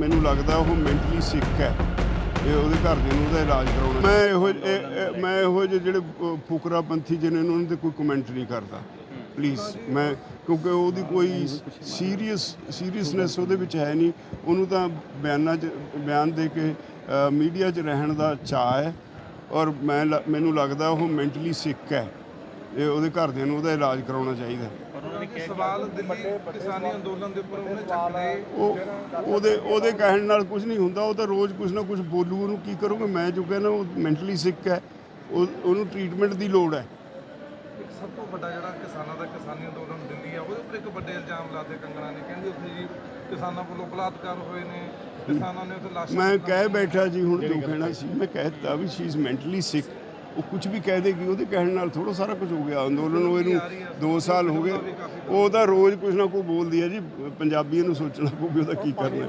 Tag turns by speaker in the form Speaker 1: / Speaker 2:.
Speaker 1: ਮੈਨੂੰ ਲੱਗਦਾ ਉਹ ਮੈਂਟਲੀ ਸਿੱਕ ਹੈ। ਇਹ ਉਹਦੇ ਘਰਦਿਆਂ ਨੂੰ ਉਹਦਾ ਇਲਾਜ ਕਰਾਉਣਾ। ਮੈਂ ਇਹੋ ਇਹ- ਇਹ- ਮੈਂ ਇਹੋ ਜਿਹੇ ਜਿਹੜੇ ਅਹ, ਫੁਕਰਾਪੰਥੀ ਜਿਹਨੇ ਨੇ ਉਹਨਾਂ ਤੇ ਕੋਈ ਕਮੈਂਟ ਨਹੀਂ ਕਰਦਾ। ਪਲੀਜ਼ ਮੈਂ ਕਿਉਂਕਿ ਉਹਦੀ ਕੋਈ ਸੀਰੀਅਸ ਸੀਰੀਅਸਨੈਸ ਉਹਦੇ ਵਿੱਚ ਹੈ ਨਹੀਂ। ਉਹਨੂੰ ਤਾਂ ਬਿਆਨਾਂ 'ਚ ਬਿਆਨ ਦੇ ਕੇ ਮੀਡੀਆ 'ਚ ਰਹਿਣ ਦਾ ਚਾਅ ਹੈ। ਔਰ ਮੈਂ ਲ- ਮੈਨੂੰ ਲੱਗਦਾ ਉਹ ਮੈਂਟਲੀ ਸਿੱਕ ਹੈ। ਇਹ ਉਹਦੇ ਘਰਦਿਆਂ ਨੂੰ ਉਹਦਾ ਇਲਾਜ ਕਰਾਉਣਾ ਚਾਹੀਦਾ।
Speaker 2: ਸਵਾਲ ਦਿੱਲੀ ਕਿਸਾਨੀ ਅੰਦੋਲਨ ਦੇ ਉੱਪਰ ਉਹਨੇ ਚੱਕ ਲਏ।
Speaker 1: ਉਹ ਉਹਦੇ ਉਹਦੇ ਕਹਿਣ ਨਾਲ ਕੁਝ ਨਹੀਂ ਹੁੰਦਾ ਉਹ ਤਾਂ ਰੋਜ਼ ਕੁਝ ਨਾ ਕੁਝ ਬੋਲੂ ਉਹਨੂੰ ਕੀ ਕਰੋਗੇ? ਮੈਂ ਜੋ ਕਹਿੰਦਾ ਉਹ ਮੈਂਟਲੀ ਸਿੱਕ ਹੈ। ਉਹ ਉਹਨੂੰ ਟ੍ਰੀਟਮੈਂਟ ਦੀ ਲੋੜ ਹੈ।
Speaker 2: ਇੱਕ ਸਭ ਤੋਂ ਵੱਡਾ ਜਿਹੜਾ ਕਿਸਾਨਾਂ ਦਾ ਕਿਸਾਨੀ ਅੰਦੋਲਨ ਦਿੱਲੀ ਆ ਉਹਦੇ ਉੱਪਰ ਇੱਕ ਵੱਡੇ ਇਲਜ਼ਾਮ ਲਾਤੇ ਕੰਗਣਾ ਨੇ। ਕਹਿੰਦੀ ਉੱਥੇ ਜੀ ਕਿਸਾਨਾਂ ਵੱਲੋਂ ਬਲਾਤਕਾਰ ਹੋਏ ਨੇ ਕਿਸਾਨਾਂ ਨੇ ਉੱਥੇ ਲਾਸ਼ਾਂ
Speaker 1: ਮੈਂ ਕਹਿ ਬੈਠਾ ਜੀ ਹੁਣ ਜੋ ਕਹਿਣਾ ਸੀ ਮੈਂ ਕਹਿ ਦਿੱਤਾ ਵੀ ਸ਼ੀ ਇਜ਼ ਮੈਂਟਲੀ ਸਿਕ ਉਹ ਕੁਝ ਵੀ ਕਹਿ ਦੇਗੀ ਉਹਦੇ ਕਹਿਣ ਨਾਲ ਥੋੜਾ ਸਾਰਾ ਕੁਝ ਹੋ ਗਿਆ। ਅੰਦੋਲਨ ਨੂੰ ਇਹਨੂੰ 2 ਸਾਲ ਹੋ ਗਏ। ਉਹ ਤਾਂ ਰੋਜ਼ ਕੁਝ ਨਾ ਕੁਝ ਬੋਲਦੀ ਹੈ ਜੀ। ਪੰਜਾਬੀਆਂ ਨੂੰ ਸੋਚਣਾ ਪਊ ਵੀ ਉਹਦਾ ਕੀ ਕਰਨਾ